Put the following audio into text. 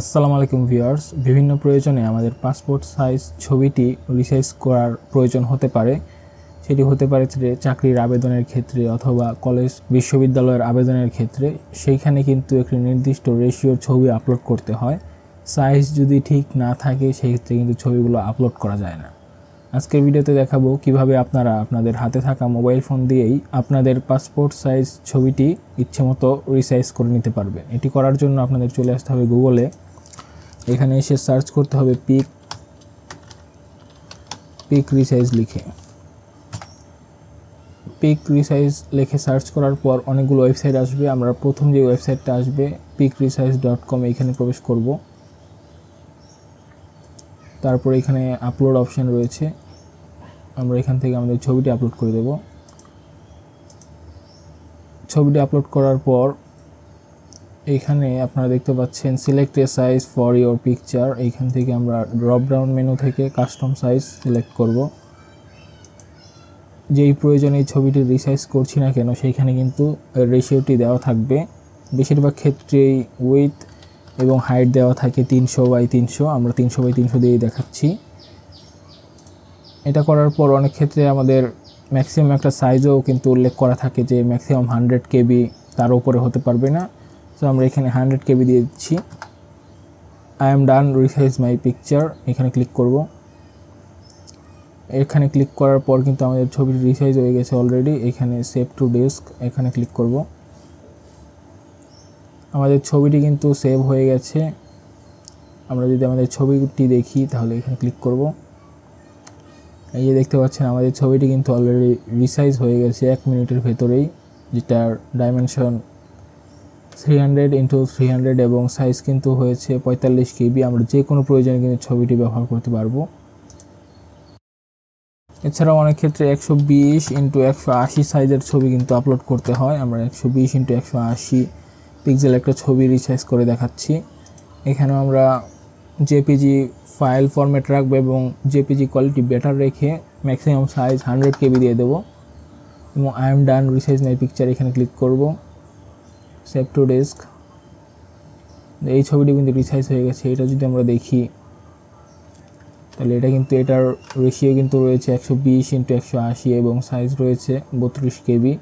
আসসালামু আলাইকুম ভিউয়ার্স। বিভিন্ন প্রয়োজনে আমাদের পাসপোর্ট সাইজ ছবিটি রিসাইজ করার প্রয়োজন হতে পারে। সেটি হতে পারে চাকরির আবেদনের ক্ষেত্রে অথবা কলেজ বিশ্ববিদ্যালয়ের আবেদনের ক্ষেত্রে। সেইখানে কিন্তু একটি নির্দিষ্ট রেশিওর ছবি আপলোড করতে হয়। সাইজ যদি ঠিক না থাকে, সেই ক্ষেত্রে কিন্তু ছবিগুলো আপলোড করা যায় না। আজকের ভিডিওতে দেখাবো কীভাবে আপনারা আপনাদের হাতে থাকা মোবাইল ফোন দিয়েই আপনাদের পাসপোর্ট সাইজ ছবিটি ইচ্ছেমতো রিসাইজ করে নিতে পারবেন। এটি করার জন্য আপনাদের চলে আসতে হবে গুগলে এখানে এসে সার্চ করতে হবে পিক পিক রিসাইজ লিখে। পিক রিসাইজ লিখে সার্চ করার পর অনেকগুলো ওয়েবসাইট আসবে। আমরা প্রথম যে ওয়েবসাইটটা আসবে পিক রিসাইজ ডট কম এইখানে প্রবেশ করব। তারপর এখানে আপলোড অপশন রয়েছে। আমরা এখান থেকে আমাদের ছবিটি আপলোড করে দেব। ছবিটি আপলোড করার পর এখানে আপনারা দেখতে পাচ্ছেন select a size for your picture এইখান থেকে আমরা ড্রপ ডাউন মেনু থেকে কাস্টম সাইজ সিলেক্ট করব। যেই প্রয়োজনে এই ছবিটি রিসাইজ করছি না কেন, সেইখানে কিন্তু রেশিওটি দেওয়া থাকবে। বেশিরভাগ ক্ষেত্রেই উইথ এবং হাইট দেওয়া থাকে তিনশো বাই তিনশো। আমরা তিনশো বাই তিনশো দিয়েই দেখাচ্ছি। এটা করার পর অনেক ক্ষেত্রে আমাদের ম্যাক্সিমাম একটা সাইজও কিন্তু উল্লেখ করা থাকে যে ম্যাক্সিমাম হান্ড্রেড কেবি তার উপরে হতে পারবে না। তো আমরা এখানে হান্ড্রেড কেবি দিয়ে দিচ্ছি। I am done resize my picture এখানে ক্লিক করব। এখানে ক্লিক করার পর কিন্তু আমাদের ছবিটি রিসাইজ হয়ে গেছে অলরেডি এখানে সেভ টু ডেস্ক এখানে ক্লিক করব। আমাদের ছবিটি কিন্তু সেভ হয়ে গেছে। আমরা যদি আমাদের ছবিটি দেখি, তাহলে এখানে ক্লিক করব। এই যে দেখতে পাচ্ছেন, আমাদের ছবিটি কিন্তু অলরেডি রিসাইজ হয়ে গেছে এক মিনিটের ভেতরেই, যেটার dimension three hundred into three hundred এবং সাইজ কিন্তু হয়েছে পঁয়তাল্লিশ কেবি আমরা যে কোনো প্রয়োজনে কিন্তু ছবিটি ব্যবহার করতে পারব। এছাড়াও অনেক ক্ষেত্রে একশো বিশ ইন্টু একশো আশি সাইজের ছবি কিন্তু আপলোড করতে হয়। আমরা একশো বিশ ইন্টু একশো আশি পিক্সেল একটা ছবি রিসাইজ করে দেখাচ্ছি। এখানেও আমরা জেপিজি ফাইল ফরম্যাট রাখব এবং জেপিজি কোয়ালিটি বেটার রেখে ম্যাক্সিমাম সাইজ হান্ড্রেড কেবি দিয়ে দেবো। এবং I am done resize my picture এখানে ক্লিক করব। সেভ টু ডেস্ক এই ছবিটি কিন্তু রিসাইজ হয়ে গেছে, এটা যদি আমরা দেখি, তাহলে এটা কিন্তু এটার রেশিও কিন্তু রয়েছে একশো বিশ ইন্টু একশো আশি এবং সাইজ রয়েছে বত্রিশ কেবি